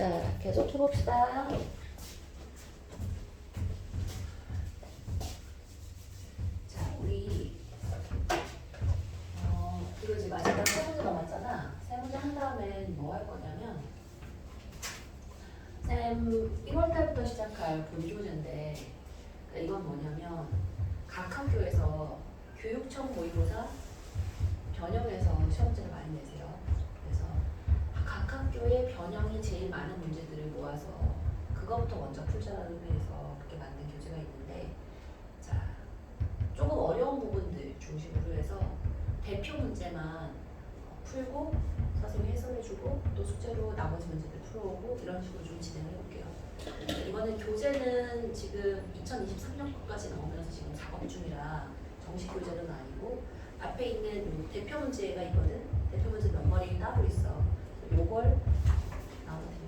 자, 계속 해봅시다. 자, 우리 어, 이거 이제 마지막 세 문제 남았잖아. 세 문제 한 다음엔 뭐 할 거냐면 쌤 1월 달부터 시작할 본조제인데 그러니까 이건 뭐냐면 각 학교에서 교육청 모의고사 변형해서 시험 문제를 많이 내세요. 학교의 변형이 제일 많은 문제들을 모아서 그거부터 먼저 풀자라는 의미에서 그렇게 만든 교재가 있는데 자 조금 어려운 부분들 중심으로 해서 대표 문제만 풀고 선생님이 해설해주고 또 숙제로 나머지 문제들 풀어오고 이런 식으로 좀 진행을 해볼게요. 이거는 교재는 지금 2023년 거까지 나오면서 지금 작업 중이라 정식 교재는 아니고 앞에 있는 요 대표 문제가 있거든. 대표 문제 몇 마리 따로 있어. 요걸 드릴게요.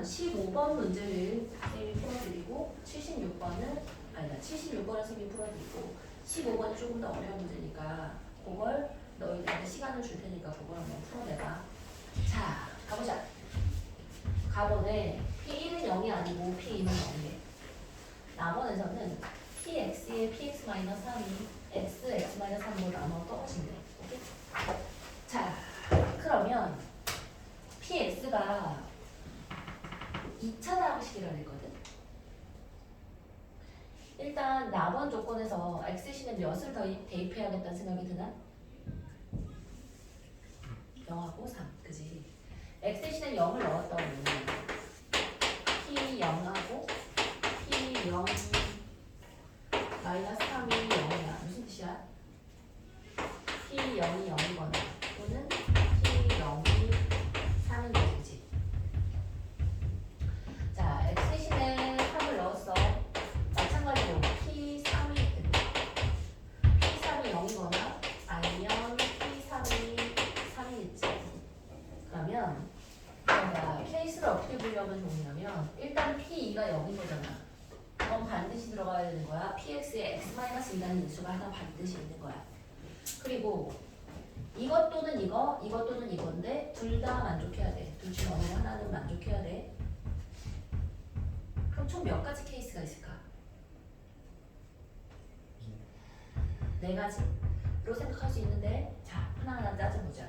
그러면 15번 문제를 선생님이 풀어드리고 76번은 아니다 76번은 선생님이 풀어드리고 15번은 조금 더 어려운 문제니까 그걸 너희들한테 시간을 줄 테니까 그걸 한번 풀어내봐. 자 가보자. 가번에 P1은 0이 아니고 P2는 0이래. 남원에서는 PX의 PX-3이 X, X-3으로 나눠 떨어진대. 오케이? 자 그러면 PX가 2차 나학식이라 했거든. 일단 남원 조건에서 x 대신에 몇을 더 대입해야겠다는 생각이 드나? 0하고 3, 그지? x 대신에 0을 넣었더니 p 0하고 p 0 마이너스 px에 x-2라는 인수가 하나 반드시 있는 거야. 그리고 이것 또는 이거, 이것 또는 이건데 둘 다 만족해야 돼. 둘 중 어느 하나는 만족해야 돼. 그럼 총 몇 가지 케이스가 있을까? 네 가지로 생각할 수 있는데 자 하나하나 따져보자.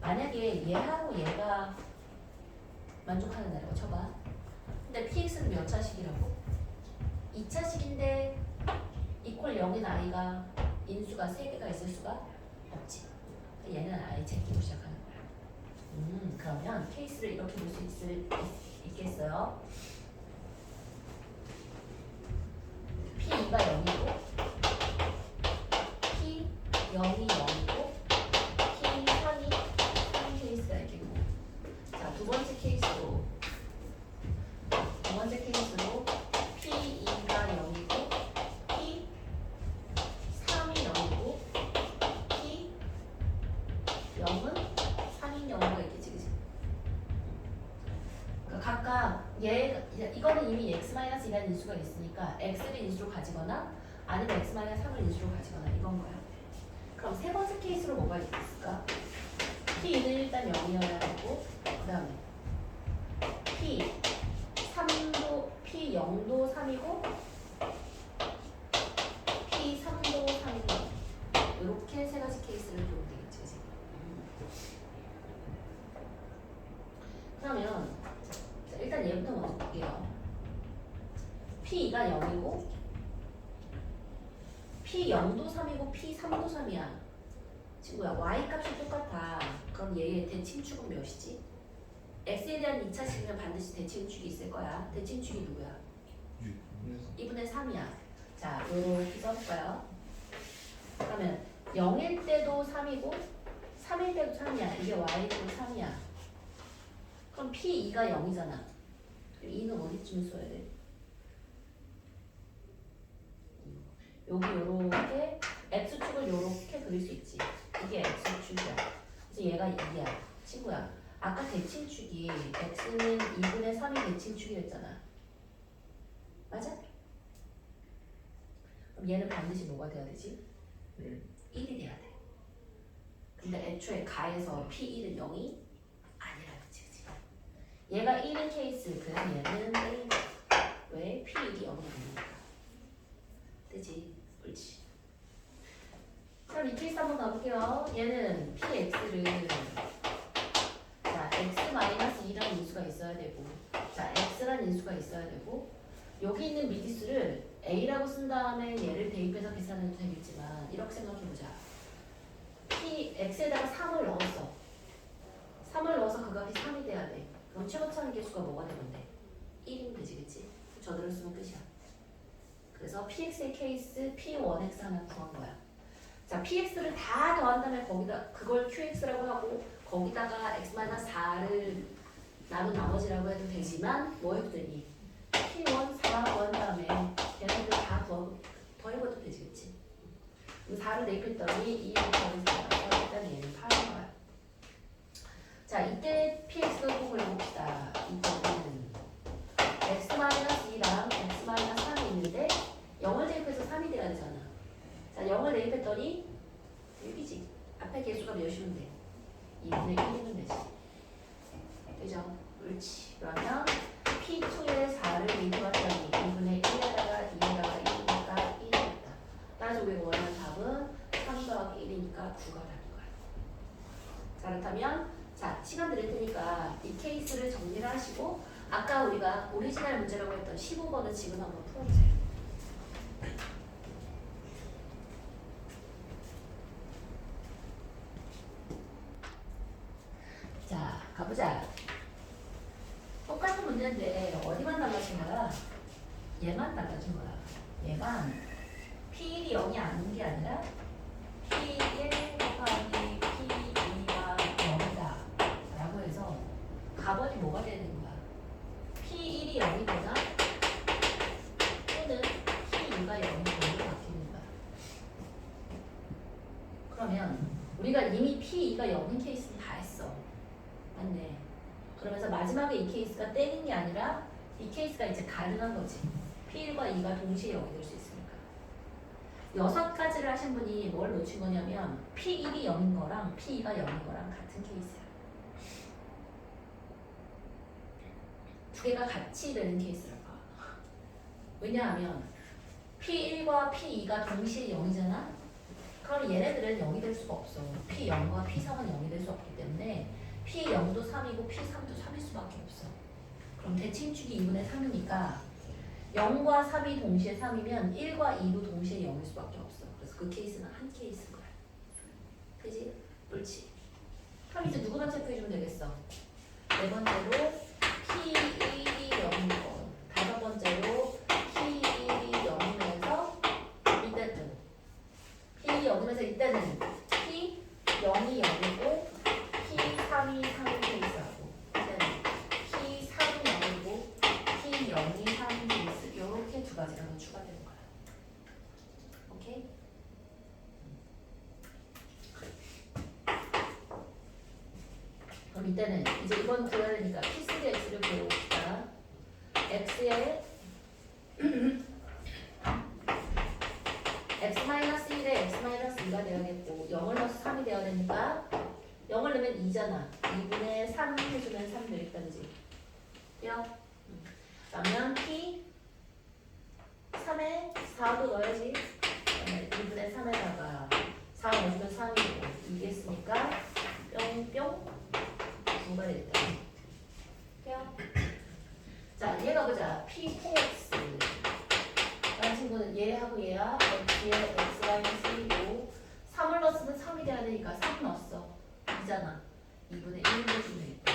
만약에 얘하고 얘가 만족하는 애라고 쳐봐. 근데 PX는 몇 차식이라고? 2차식인데 이퀄 0인 아이가 인수가 3개가 있을 수가 없지. 얘는 아예 제끼고 시작하는 거야. 음 그러면 케이스를 이렇게 볼 수 있을 있, 있겠어요? P2가 0이고 P 0이 0이고 P 3이 3 케이스가 있겠고 자 두 번째 케이스로 두 번째 케이스로 P 2가 0이고 P 3이 0이고 P 0은 3인 0가 있겠지 그치? 그러니까 각각 얘 이거는 이미 x-2라는 인수가 있으니까 x를 인수로 가지거나 아니면 x-3을 인수로 가지거나 이건 거야. 그럼 세 번째 케이스로 뭐가 있을까? p는 일단 0이어야 되고 그 다음에 p 3도 p 0도 3이고 p 3도 3이고 이렇게 세 가지 케이스를 보면 되겠지 그치? 그러면 자, 일단 얘부터 먼저 볼게요. P2가 0이고 P 0도 3이고 P 3도 3이야. 친구야, Y 값이 똑같아. 그럼 그럼 얘의 대칭축은 몇이지? X에 대한 2차 식이면 반드시 대칭축이 있을 거야. 대칭축이 누구야? 2분의 3이야. 자, 요렇게 써볼까요? 그러면 0일 때도 3이고 3일 때도 3이야. 이게 y도 3이야. 그럼 p2가 0이잖아. 2는 어디쯤 써야 돼? 여기 요렇게 x축을 요렇게 그릴 수 있지. 이게 x축이야. 그래서 얘가 2야. 친구야. 아까 대칭축이 x는 2분의 3이 대칭축이랬잖아. 맞아? 그럼 얘는 반드시 뭐가 돼야 되지? 1이 돼야 돼. 근데 애초에 가에서 P1은 0이 아니라는 거지. 그치? 얘가 1인 케이스, 그래서 얘는 A인 거야. 왜? P1이 0이 아니니까. 그지? 옳지. 그럼 이 케이스 한번 가볼게요. 얘는 PX를 자, X-2라는 인수가 있어야 되고 자, X라는 인수가 있어야 되고 여기 있는 미지수를 A라고 쓴 다음에 얘를 대입해서 계산해도 되겠지만 이렇게 생각해보자. P, X에다가 3을 넣었어. 3을 넣어서 그 값이 3이 돼야 돼. 그럼 최고차는 개수가 뭐가 돼? 1이면 되지, 그치? 저대로 쓰면 끝이야. 그래서 PX의 케이스 P1X 하나 구한 거야. 자, PX를 다 더한 다음에 거기다 그걸 QX라고 하고 거기다가 X-4를 나눈 나머지라고 해도 되지만 뭐 되니? P1 4 구한 다음에 걔네들 다 더, 더해봐도 되지, 그치? 그럼 4를 대입했더니 2를 더해서 일단 얘는 8인 거야. 자, 이때 PX를 꼭 그려봅시다. 이때는 X-2랑 X-3이 있는데 0을 대입해서 3이 돼야 되잖아. 자, 0을 대입했더니 6이지. 앞에 개수가 몇이면 돼? 2분의 1이면 되지. 되죠? 옳지. 그러면 P2에 4를 대입해봤더니 2분의 1에다가 2에다가 1이니까 1이 됐다. 따라서 우리가 원하는 답은 3 더하기 1이니까 9가 되는 거야. 자, 그렇다면 자, 시간 드릴 테니까 이 케이스를 정리를 하시고 아까 우리가 오리지널 문제라고 했던 15번을 지금 한번 풀어보세요. 자, 가 보자. 똑같은 문제인데 어디만 달라진 거야? 얘만 달라진 거야. 얘가 P1이 0이 아닌 게 아니라 P1 곱하기 P2가 0이다. 라고 해서 값이 뭐가 되는 거야? P1이 0이거나 또는 P2가 0이 되는 바뀌는 거야. 그러면 우리가 이미 P2가 0인 케이스는 다 했어. 맞네. 그러면서 마지막에 이 케이스가 땡인 게 아니라 이 케이스가 이제 가능한 거지. P1과 2가 동시에 0이 될 수 있으니까. 여섯 가지를 하신 분이 뭘 놓친 거냐면 P1이 0인 거랑 P2가 0인 거랑 같은 케이스야. 두 개가 같이 되는 케이스를 봐. 왜냐하면 P1과 P2가 동시에 0이잖아? 그럼 얘네들은 0이 될 수가 없어. P0과 P3은 0이 될 수 없기 때문에 P0도 3이고 P3도 3일 수밖에 없어. 그럼 대칭축이 2분의 3이니까 0과 3이 동시에 3이면 1과 2도 동시에 0일 수밖에 없어. 그래서 그 케이스는 한 케이스인 거야. 그지? 옳지. 그럼 이제 누구만 체크해주면 되겠어? 네 번째로 P1이 0인 거. 다섯 번째로 P1이 0이면서 이때는 P1이 0이면서 이때는 P 0이 0이고 P3이 3인 케이스하고 이때는 P3이 0이고 P0이 3인 케이스 이렇게 두 가지가 더 추가되는 거야. 오케이? 그럼 이때는 이제 이번 구해야 되니까 P3 X를 구해봅시다. X에 X-1에 X-2가 돼야겠고 0을 넣어서 3이 돼야 되니까 0을 넣으면 2잖아. 2분의 3 해주면 3 되겠다, 그지? 돼요? 음. 그러면 P 3에 4도 넣어야지. 그다음에 2분의 3에다가 4 넣어주면 3이고 2 했으니까 뿅뿅 9가 됐다. 돼요? 자, 얘가 보자. P4X. 라는 친구는 얘하고 얘야. X에 X 마이너스 1이고 3을 넣었으면 3이 돼야 되니까 3 넣었어. 2잖아. 2분의 1로 주면 되겠다.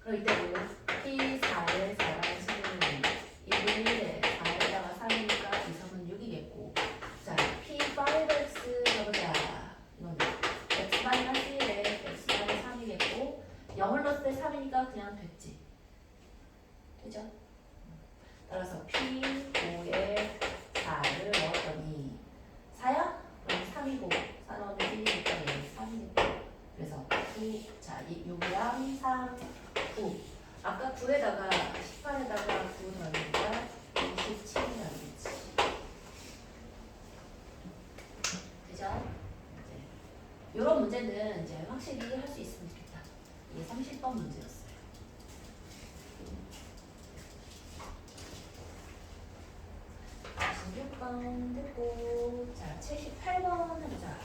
그럼 이때도 P4의 4랑 10은 2분의 1에 4에다가 3이니까 2, 3은 6이겠고 자 P5X 해보자 이건 X-1에 X-3이겠고 0을 넣었을 때 3이니까 그냥 됐지 그죠? 따라서 P5에 4를 넣었더니 4야? 그럼 3이고 4 넣으면 1이니까 얘 3이니까 그래서 9, 자, 이 6이랑 3, 9 아까 9에다가 18에다가 9 넣으니까 27이 나오겠지 그죠? 이제 이런 문제는 이제 확실히 할 수 있으면 좋겠다 이게 30번 문제였어요 16번 됐고 자 78번 해보자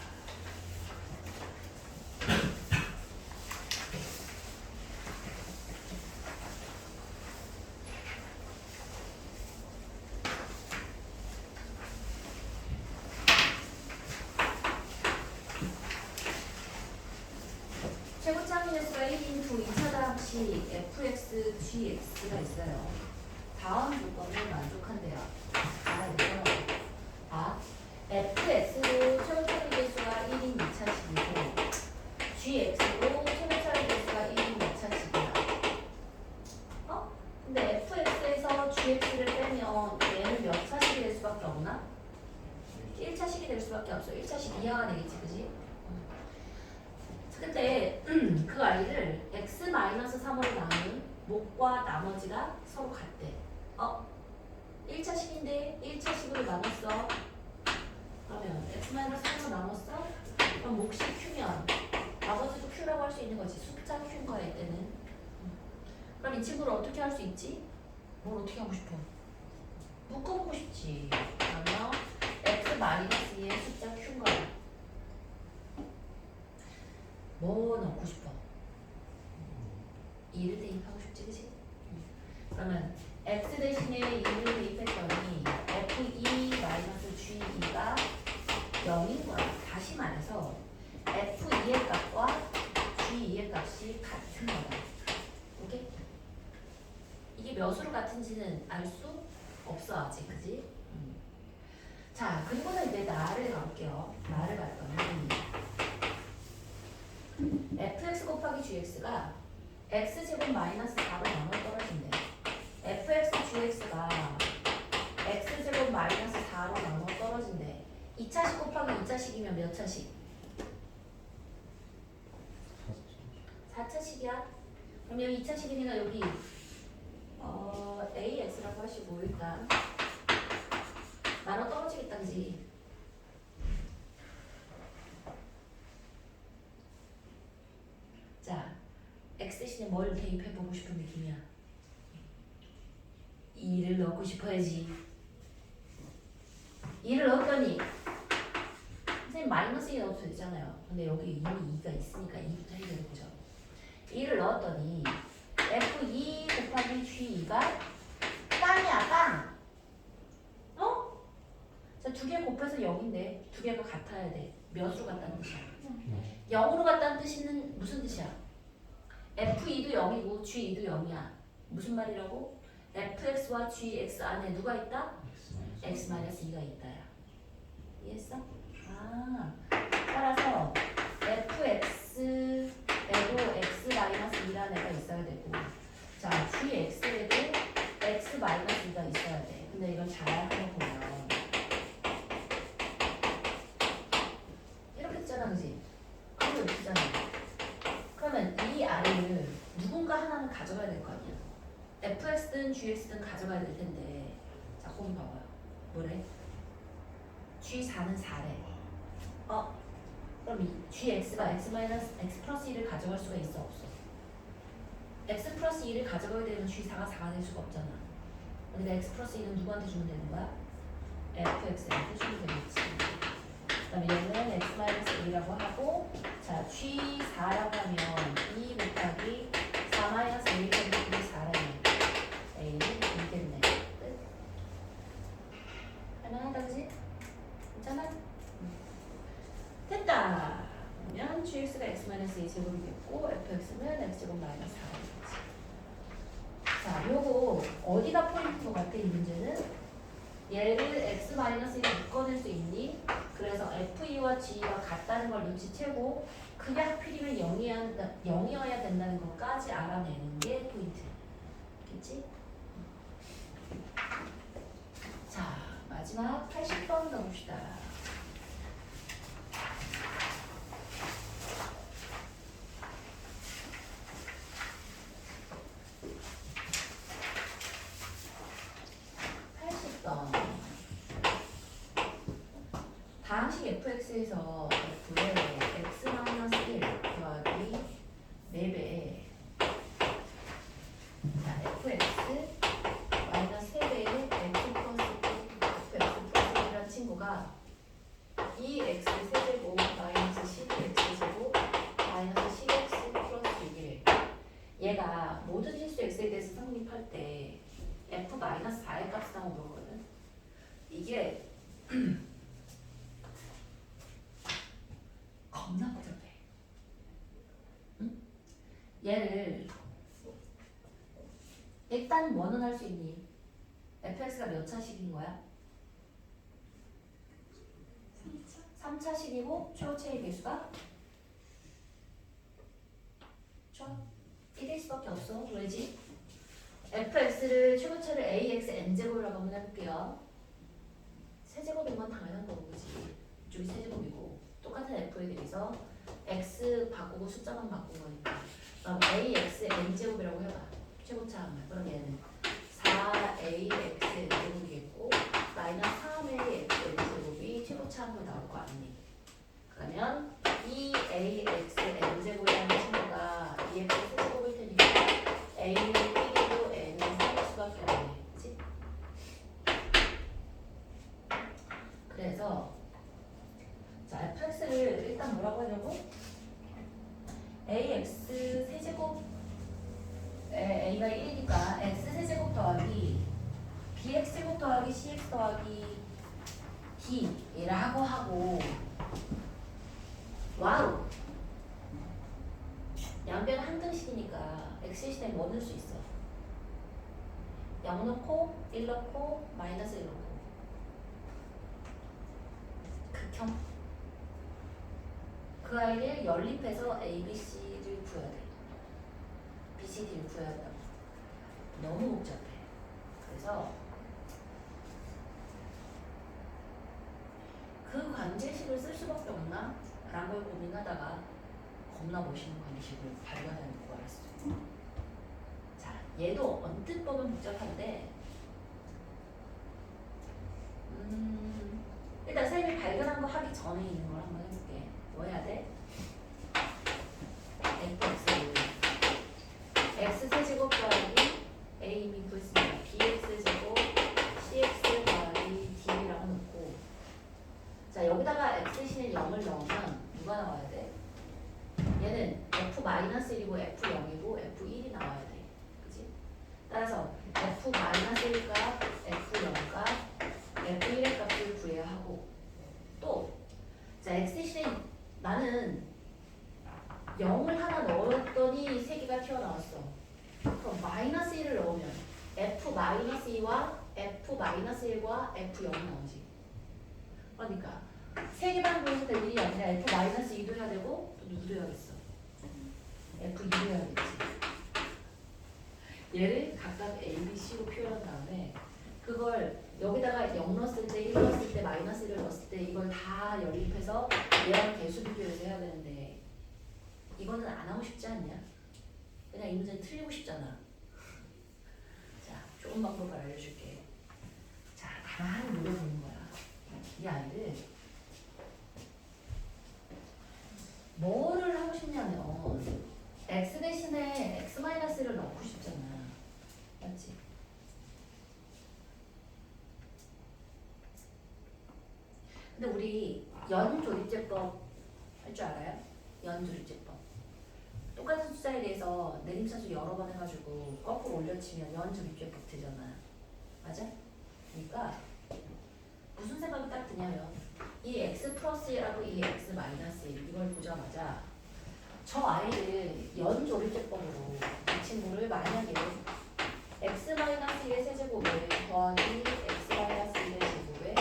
최고차 확인의 수가 1인 후 2차 다항식 fx, gx가 있어요. 다음 조건을 만족한대요. 알아야죠. 아, fx로 최고차 확인의 수가 1인 2차식이고 gx로 최고차 확인의 수가 1인 2차식이야. 어? 근데 fx에서 gx를 빼면 얘는 몇 차식이 될 수밖에 없나? 1차식이 될 수밖에 없어. 1차식 이하가 되겠지, 그지? 근데 그 아이를 x-3으로 나눈 목과 나머지가 서로 같대. 어? 1차식인데 1차식으로 나눴어. 그러면 x-3으로 나눴어? 그럼 몫이 q면 나머지도 q라고 할 수 있는 거지. 숫자 q인 거야 이때는. 그럼 이 친구를 어떻게 할 수 있지? 뭘 어떻게 하고 싶어? 묶어보고 싶지. 그러면 x-2의 숫자 q인 거야. 뭐 넣고 싶어? 2를 대입하고 싶지, 그치? 그러면 x 대신에 2를 대입했더니 f2-g2가 0인 거야. 다시 말해서 f2의 값과 g2의 값이 같은 거야. 오케이? 이게 같은지는 알 수 없어, 아직, 그지? 음. 자, 그리고는 이제 나를 가볼게요. 나를 갔더니 fx 곱하기 gx가 x제곱 마이너스 4로 나눠 떨어진대. fx gx가 x제곱 마이너스 4로 나눠 떨어진대. 2차식 곱하기 2차식이면 몇 차식? 4차식이야. 그럼 여기 2차식이니까 여기 어, ax라고 하시고 일단 나눠 떨어지겠다, 그지? 자, x 대신에 뭘 대입해보고 싶은 느낌이야? 2를 넣고 싶어야지. 2를 넣었더니 선생님 마이너스 2 넣어도 되잖아요. 근데 여기 이미 2가 있으니까 2부터 해결해보죠. 2를 넣었더니 f2 곱하기 g2가 빵이야 빵. 어? 자, 두 개 곱해서 0인데 두 개가 같아야 돼. 몇으로 같다는 뜻이야? 0으로 같다는 뜻은 무슨 뜻이야? f2도 0이고 g2도 0이야. 무슨 말이라고? fx와 gx 안에 누가 있다? x-2가 있다야. 이해했어? 아, 따라서 fx에도 x-2라는 애가 있어야 되고 자, gx에도 x-2가 있어야 돼. 근데 이건 잘 해보면 이렇게 했잖아, 그지? 그리고 이렇게 했잖아. 그러면 이 아이를 누군가 하나는 가져가야 될 거 아니야. fx든 gx든 가져가야 될 텐데 자 거기 봐봐요. 뭐래? g4는 4래. 어? 이 gx가 x 마이너스 x 플러스 1을 가져갈 수가 있어 없어? x 플러스 1을 가져가야 되면 g4가 4가 될 수가 없잖아. 그러니까 x 플러스 1은 누구한테 주면 되는 거야? fx한테 주면 되겠지. 그 다음에 얘는 x 마이너스 1이라고 하고 자 g4라고 하면 2 곱하기 4 마이너스 1곱하기 4라는 a는 2겠네. 끝. 할만하다 그지? 괜찮아? 됐다. gx가 x 마이너스 2 제곱이겠고 fx는 x제곱 마이너스 4겠지. 자, 요거 어디가 포인트인 것 같아 이 문제는? 얘를 x 마이너스 1에 묶어낼 수 있니? 그래서 f2와 g가 같다는 걸 눈치채고 그게 하필이면 0이어야, 0이어야 된다는 것까지 알아내는 게 포인트. 겠지? 자, 마지막 80번 가봅시다. (80번) 다항식 fx에서 f의 x-1 더하기 4배 자, fx 마이너스 3배의 x 플러스 fx 플러스 1이라는 친구가 2x 세제곱 마이너스 12x 제곱 마이너스 10x 플러스 6이래 얘가 모든 실수 x에 대해서 성립할 때 f 마이너스 4의 값을 나온 거거든 이게 겁나 복잡해 응? 얘를 일단 뭐는 할수 있니? fx가 몇 차식인 거야? 3차식이고 최고체의 개수가 저 1일 수밖에 없어. 왜지? fx를 최고체를 ax n제곱이라고 한번 해볼게요. 세제곱인 건 당연한 거고 그지? 이쪽이 세제곱이고 똑같은 f에 대해서 x 바꾸고 숫자만 바꾼 거니까 그럼 ax n제곱이라고 해봐. 최고차 하면 그럼 얘는 4ax n제곱이겠고 마이너스 3ax n제곱이 최고차 한번 나올 거 아니니? 그러면 2ax n제곱이라는 친구가 2x 세제곱일 테니까 a는 1이고 n은 3일 수밖에 없네. 그치? 그래서 자 fx를 일단 뭐라고 하냐고? ax 세제곱 에, a가 1이니까 x 세제곱 더하기 bx 제곱 더하기 cx 더하기 d라고 하고 와우 양변 한 등식이니까 x 대신에 뭐 넣을 수 있어 0 넣고 1 넣고 마이너스 1 넣고 극혐 그 아이를 연립해서 a, b, c를 구해야 돼 b, c, d를 구해야 한다고 너무 복잡해 그래서 그 관제식을 쓸 수밖에 없나? 라는 걸 고민하다가 겁나 멋있는 관제식을 발견해놓고 알았어. 자, 얘도 언뜻 보면 복잡한데, 음, 일단 쌤이 발견한 거 하기 전에 있는 걸 한번 해볼게. 뭐 해야 돼? fx x 세제곱 더하기 a 믿고 있습니다. bx 제곱 cx 더하기 d라고 놓고 자 여기다가 x 대신에 0을 넣으면 누가 나와야 돼? 얘는 f-1이고 f0이고 f1이 나와야 돼. 그치? 따라서 f-1과 f0과 f1의 값을 구해야 하고 또 자, x 대신에 나는 0을 하나 넣었더니 세 개가 튀어나왔어. 그럼 마이너스 1을 넣으면 f-2와 f-1과 f0이 나오지. 그러니까 세 개만 보여서 될 일이 아니라 f-2도 해야 되고 또 누구도 해야겠어. f2도 해야겠지. 얘를 각각 a, b, c로 표현한 다음에 그걸 여기다가 0 넣었을 때, 1 넣었을 때, 마이너스 1을 넣었을 때 이걸 다 연립해서 얘랑 개수 비교해서 해야 되는데 이거는 안 하고 싶지 않냐? 그냥 이 문제는 틀리고 싶잖아. 자, 좋은 방법을 알려줄게. 자, 가만히 물어보는 거야. 이 아이를 뭐를 하고 싶냐면 x 대신에 x 마이너스를 넣고 싶잖아. 맞지? 근데 우리 연조립제법 할 줄 알아요? 연조립제법. 똑같은 숫자에 대해서 내림차수 여러 번 해가지고 거꾸로 올려치면 연조립제법 되잖아. 맞아? 그러니까 무슨 생각이 딱 드냐면 이 x 플러스 1하고 이 x 마이너스 1 이걸 보자마자 저 아이를 연조립제법으로 이 친구를 만약에 x-1의 세제곱을 더하기 x-1의 제곱에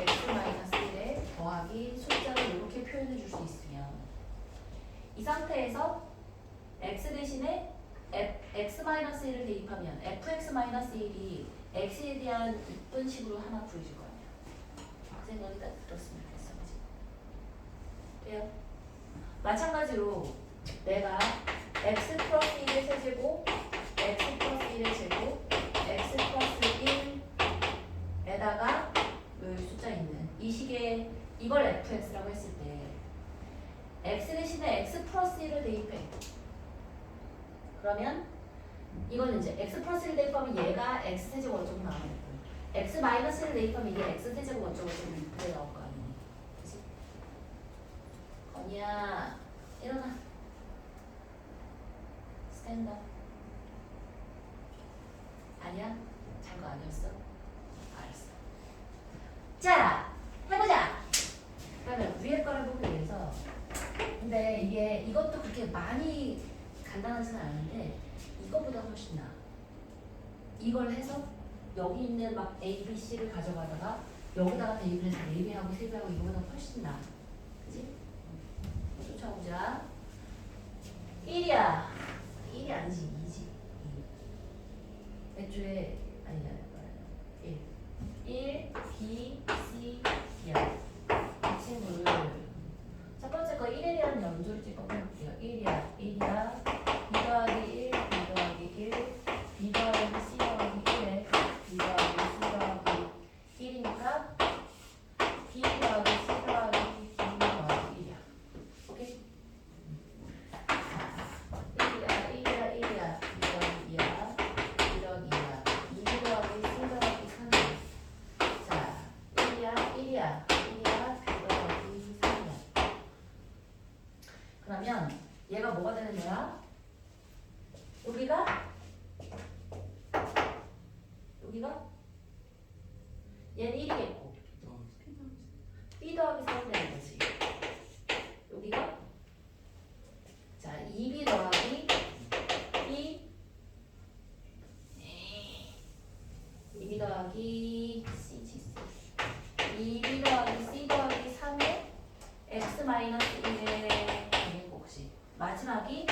x-1에 더하기 숫자를 이렇게 표현해 줄 수 있으면 이 상태에서 x 대신에 f, x-1을 대입하면 fx-1이 x에 대한 이쁜 식으로 하나 구해줄 거 아니야. 그 생각이 딱 들었으면 좋겠어. 그지? 돼요? 마찬가지로 내가 x 플러스 1의 세제곱, x 플러스 1의 제곱, x 플러스 1에다가 요 숫자 있는 이 식의 이걸 fx라고 했을 때 대신에 x 플러스 1을 대입해. 그러면 이거는 이제 x 플러스 1을 대입하면 얘가 x 세제곱 어쩌고 되고 x 마이너스를 대입하면 이게 x 세제곱 어쩌고 저쩌고 이렇게 나올 거 아니니. 그치? 건이야 일어나 스탠드업 아니야? 잘 거 아니었어? 알았어 자 해보자 그러면 위에 거를 보기 위해서 근데 이게 이것도 그렇게 많이 간단하지는 않은데 이거보다 훨씬 나아. 이걸 해서 여기 있는 막 A, B, C를 가져가다가 여기다가 대입을 해서 4배하고 3배하고 이거보다 훨씬 나아. 그지? 쫓아오자. 1이야. 1이 아니지 2지. 2 애초에 아니야 1 1 B, C, D야. 이 친구를. 첫 번째 거 1에 대한 연조를 찍어 볼게요. 1이야. 1이야 B 더하기 1 B 더하기 1 B 더하기 C 더하기 1에 B 더하기 C 더하기 1이니까 B 더하기 C 더하기 D 더하기 1이야 오케이? 1이야 1이야 1이야 2 더하기 2야 2 더하기 2야 2 더하기 C 더하기 3이야 자 1이야 1이야 1이야 2 더하기 3이야 그러면 얘가 뭐가 되는 거야? 여기가? 여기가? 얘는 1이겠고 B 더하기 3이 되는 거지 여기가 자 2B 더하기 B 2B 더하기 C지 C 2B 더하기 C 더하기 3에 X 마이너스 1의 제곱씩 마지막이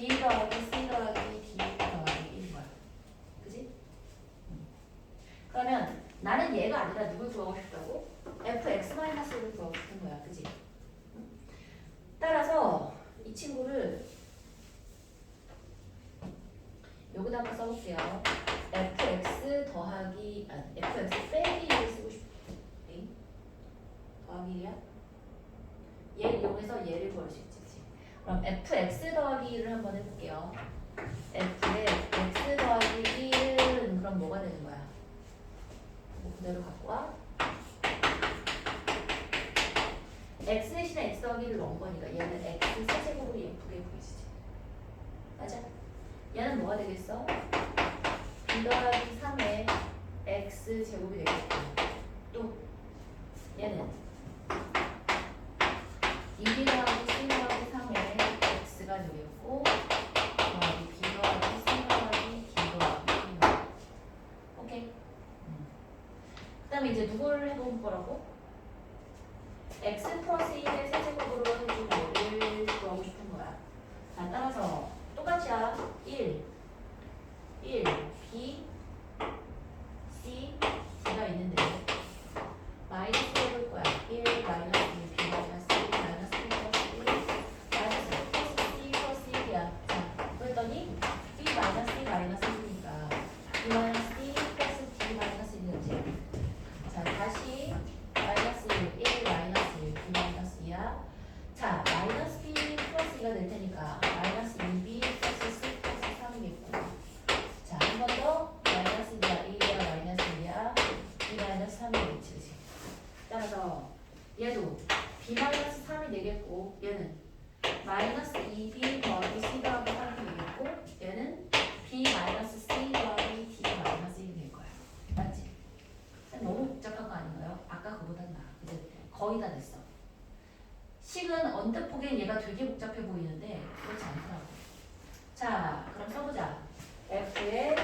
B 더하기 C 더하기 D 더하기 1인 거야 그지? 음. 그러면 나는 얘가 아니라 누굴 구하고 싶다고? fx 마이너스 1을 구하고 싶은 거야 그지? 음. 따라서 이 친구를 여기다 한번 써볼게요 fx 더하기 아 fx 빼기 1을 쓰고 싶어 에이? 더하기 1이야? 얘를 이용해서 얘를 구할 수 있지? 그럼 fx 더하기 1을 한번 해볼게요 f의 x 더하기 1은 그럼 뭐가 되는 거야? 뭐 그대로 갖고 와 x 대신에 x 더하기를 넣은 거니까 얘는 x 세제곱으로 예쁘게 보이시지 맞아? 얘는 뭐가 되겠어? b 더하기 3의 x 제곱이 되겠고 또 얘는 2b 더하기 c 더하기 3의 x가 되겠고 더하기 b 더하기 c 더하기 d 더하기 1 오케이 그 다음에 이제 누구를 해본 거라고? x 플러스 1의 세제곱으로 해주고 1 구하고 싶은 거야 자 따라서 똑같이야 1 1 b c d가 있는데 마이너스 해볼 거야 1 마이너스 1 b 마이너스 1 마이너스 1 플러스 1 마이너스 1 플러스 c 플러스 1이야 자 그랬더니 b 마이너스 1 마이너스 1이니까 b 마이너스 1 플러스 d 마이너스 1이었지 자 다시 마이너스 1 1 마이너스 1 b 마이너스 2야 자 마이너스 b 플러스 2가 될 테니까 마이너스 2b 플러스 c 플러스 3이겠고 자 한 번 더 마이너스 2야 1이야 마이너스 2야 b 마이너스 3이겠지 그치? 따라서 얘도 b 마이너스 3이 되겠고 얘는 마이너스 2b 더하기 c 더하기 3이 되겠고 얘는 b 마이너스 c 더하기 d 마이너스 1이 될 거야 맞지? 너무 복잡한 거 아닌가요? 아까 그보단 나아 이제 거의 다 됐어 식은 언뜻 보기엔 얘가 되게 복잡해 보이는데 그렇지 않더라고. 자, 그럼 써보자. f의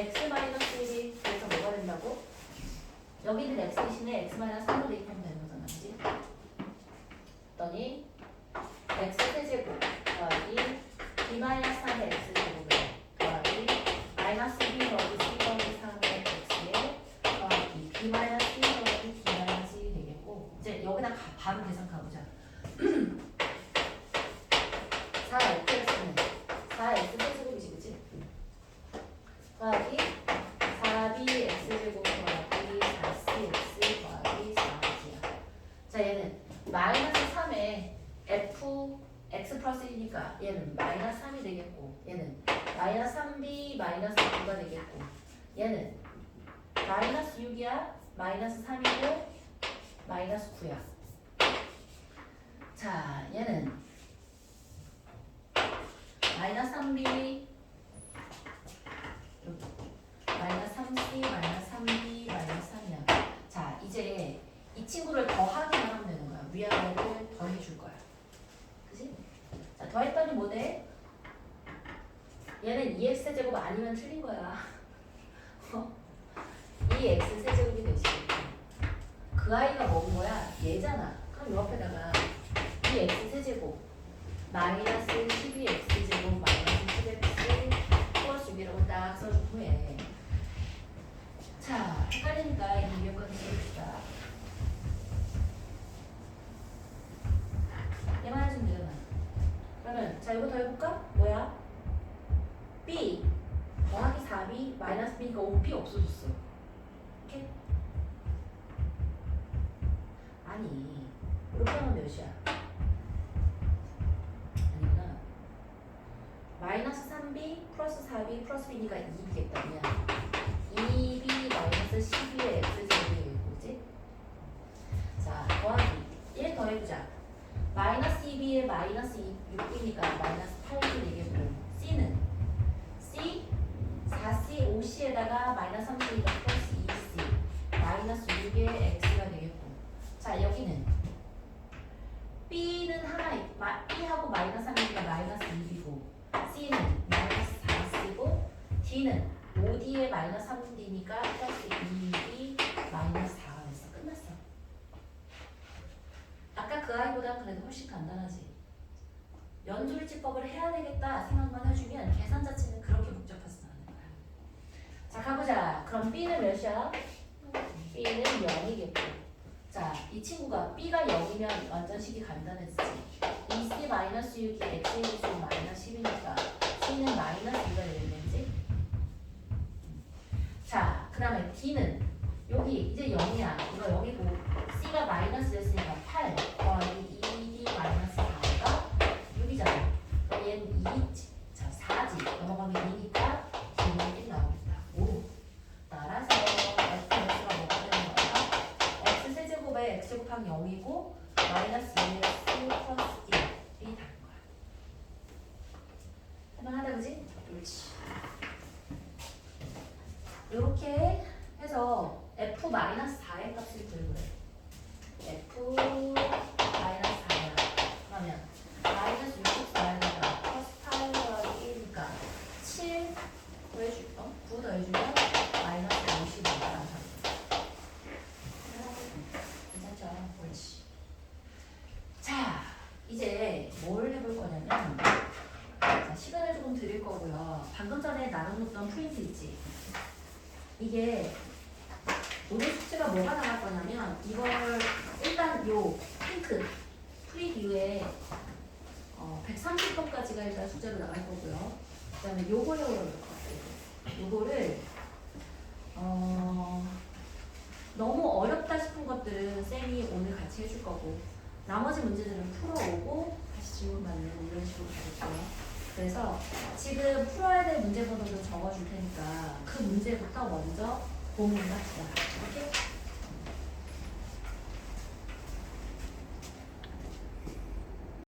x-1이 그래서 뭐가 된다고? 여기는 x 대신에 x-3로 대입하면 되는 거잖아, 그지? 그랬더니 x 세제곱 더하기 b-3의 x 제곱에 더하기 마이너스 b 더하기 c 더하기 3의 x에 더하기 b 마이너스 c 더하기 d 마이너스 1이 되겠고 이제 여기다 가, 바로 계산 가보자 4x는 4x 세제곱이지 그치? 더하기 4b x제곱 더하기 4cx 더하기 4g야 자 얘는 마이너스 3에 f x 플러스 1이니까 얘는 마이너스 3이 되겠고 얘는 마이너스 3b 마이너스 9가 되겠고 얘는 마이너스 6이야 마이너스 3이고 마이너스 9야 자 얘는 마이너스 3b 여기 마이너스 3c 마이너스 3b 마이너스 3이야 자 이제 이 친구를 더하기만 하면 되는 거야 위아래를 더해줄 거야 그지? 자 더했더니 뭐 돼? 얘는 2x 세제곱 아니면 틀린 거야 어? 2x 세제곱이 되지 그 아이가 먹은 거야 얘잖아 그럼 요 앞에다가 2x 세제곱 마이너스 12x 제곱 마이너스 10x 플러스 6이라고 딱 써준 후에 자 헷갈리니까 이 위에까지 써줍시다 얘만 해주면 되잖아 그러면 자 이거 더 해볼까? 뭐야? b 더하기 4b 마이너스 b니까 5b 없어졌어 이렇게? 아니 이렇게 하면 몇이야? 아니구나 마이너스 3b 플러스 4b 플러스 b니까 2b겠다 그냥 2b 마이너스 12의 x제곱이 되겠고 그지? 자 더하기 1 더해보자 마이너스 2b에 마이너스 6b니까 마이너스 b는 몇이야? b는 0이겠고 자, 이 친구가 B가 0이면 완전 식이 간단했지. 2C 마이너스 6이 X의 수 마이너스 10이니까 C는 마이너스 2가 되겠지? 자, 그 다음에 D는 여기 이제 0이야. 이거 여기고 C가 마이너스 였으니까 8 더하기 2D 마이너스 4가 6이잖아. 그럼 얘는 2지. 자, 4지. 넘어가면 2 마이너스 2x 플러스 1이 다른 거야. 할만하다 그지? 옳지. 이렇게 해서 f 마이너스 4의 값을 구해보래. f 마이너스 4야. 그러면 마이너스 64에다가 플러스 8 더하기 1이니까 7 더해주, 어? 9 더해주면 마이너스 55가 괜찮죠? 옳지. 자, 이제 뭘 해볼 거냐면, 자, 시간을 조금 드릴 거고요. 방금 전에 나눠줬던 프린트 있지? 이게 오늘 숙제가 뭐가 나갈 거냐면, 이걸 일단 요 핑크 프리뷰에 어, 130번까지가 일단 숙제로 나갈 거고요. 그 다음에 요거를 올릴